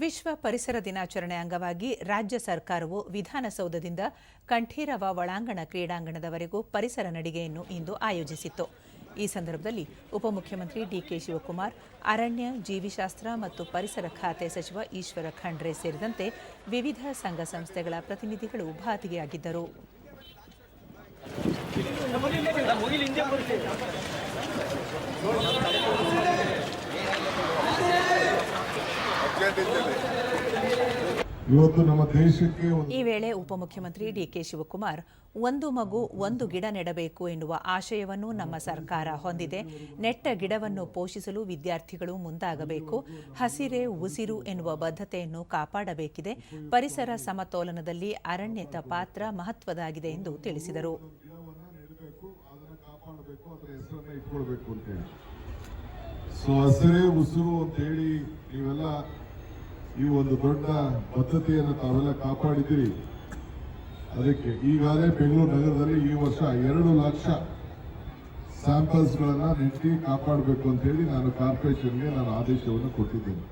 ವಿಶ್ವ ಪರಿಸರ ದಿನಾಚರಣೆ ಅಂಗವಾಗಿ ರಾಜ್ಯ ಸರ್ಕಾರವು ವಿಧಾನಸೌಧದಿಂದ ಕಂಠೀರವ ಒಳಾಂಗಣ ಕ್ರೀಡಾಂಗಣದವರೆಗೂ ಪರಿಸರ ನಡಿಗೆಯನ್ನು ಇಂದು ಆಯೋಜಿಸಿತ್ತು. ಈ ಸಂದರ್ಭದಲ್ಲಿ ಉಪಮುಖ್ಯಮಂತ್ರಿ ಡಿಕೆ ಶಿವಕುಮಾರ್, ಅರಣ್ಯ, ಜೀವಿಶಾಸ್ತ್ರ ಮತ್ತು ಪರಿಸರ ಖಾತೆ ಸಚಿವ ಈಶ್ವರ ಖಂಡ್ರೆ ಸೇರಿದಂತೆ ವಿವಿಧ ಸಂಘ ಸಂಸ್ಥೆಗಳ ಪ್ರತಿನಿಧಿಗಳು ಭಾಗಿಯಾಗಿದ್ದರು ಇವತ್ತು ನಮ್ಮ ದೇಶಕ್ಕೆ ಒಂದು ಈ ವೇಳೆ ಉಪಮುಖ್ಯಮಂತ್ರಿ ಡಿಕೆ ಶಿವಕುಮಾರ್ ಒಂದು ಮಗು ಒಂದು ಗಿಡ ನೆಡಬೇಕು ಎನ್ನುವ ಆಶಯವನ್ನು ನಮ್ಮ ಸರ್ಕಾರ ಹೊಂದಿದೆ. ನೆಟ್ಟ ಗಿಡವನ್ನು ಪೋಷಿಸಲು ವಿದ್ಯಾರ್ಥಿಗಳು ಮುಂದಾಗಬೇಕು. ಹಸಿರೇ ಉಸಿರು ಎನ್ನುವ ಬದ್ಧತೆಯನ್ನು ಕಾಪಾಡಬೇಕಿದೆ. ಪರಿಸರ ಸಮತೋಲನದಲ್ಲಿ ಅರಣ್ಯದ ಪಾತ್ರ ಮಹತ್ವದಾಗಿದೆ ಎಂದು ತಿಳಿಸಿದರು. ಸೊ ಹಸಿರೇ ಉಸಿರು ಅಂತೇಳಿ ನೀವೆಲ್ಲ ಈ ಒಂದು ದೊಡ್ಡ ಬದ್ಧತೆಯನ್ನು ತಾವೆಲ್ಲ ಕಾಪಾಡಿದ್ದೀರಿ. ಅದಕ್ಕೆ ಈಗಾಗಲೇ ಬೆಂಗಳೂರು ನಗರದಲ್ಲಿ ಈ ವರ್ಷ ಎರಡು ಲಕ್ಷ ಸ್ಯಾಂಪಲ್ಸ್ಗಳನ್ನು ನೆಟ್ಟಿ ಕಾಪಾಡಬೇಕು ಅಂತೇಳಿ ನಾನು ಕಾರ್ಪೊರೇಷನ್ಗೆ ನಾನು ಆದೇಶವನ್ನು ಕೊಟ್ಟಿದ್ದೇನೆ.